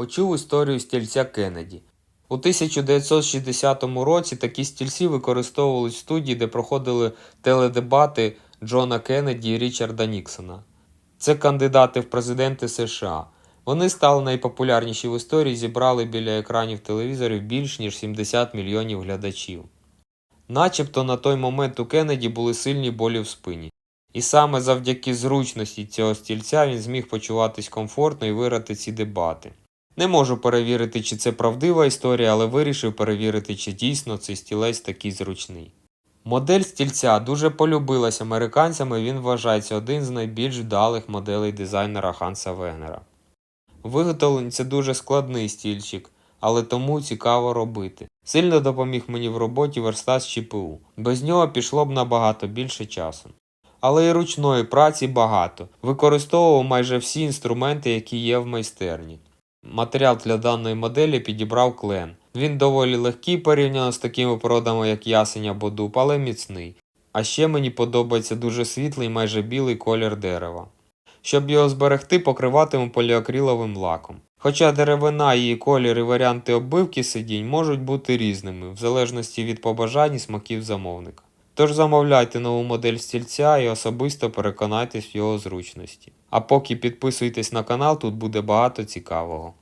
почув історію стільця Кеннеді. У 1960 році такі стільці використовувались в студії, де проходили теледебати Джона Кеннеді і Річарда Ніксона. Це кандидати в президенти США. Вони стали найпопулярніші в історії, зібрали біля екранів телевізорів більш ніж 70 мільйонів глядачів. Начебто на той момент у Кеннеді були сильні болі в спині. І саме завдяки зручності цього стільця він зміг почуватись комфортно і виграти ці дебати. Не можу перевірити, чи це правдива історія, але вирішив перевірити, чи дійсно цей стілець такий зручний. Модель стільця дуже полюбилась американцям і він вважається один з найбільш вдалих моделей дизайнера Ханса Вегнера. Виготовлений це дуже складний стільчик, але тому цікаво робити. Сильно допоміг мені в роботі верстат з ЧПУ. Без нього пішло б набагато більше часу. Але і ручної праці багато. Використовував майже всі інструменти, які є в майстерні. Матеріал для даної моделі підібрав клен. Він доволі легкий порівняно з такими породами, як ясень або дуб, але міцний. А ще мені подобається дуже світлий, майже білий колір дерева. Щоб його зберегти, покриватиму поліакриловим лаком. Хоча деревина, її колір і варіанти оббивки сидінь можуть бути різними, в залежності від побажань і смаків замовника. Тож замовляйте нову модель стільця і особисто переконайтесь в його зручності. А поки підписуйтесь на канал, тут буде багато цікавого.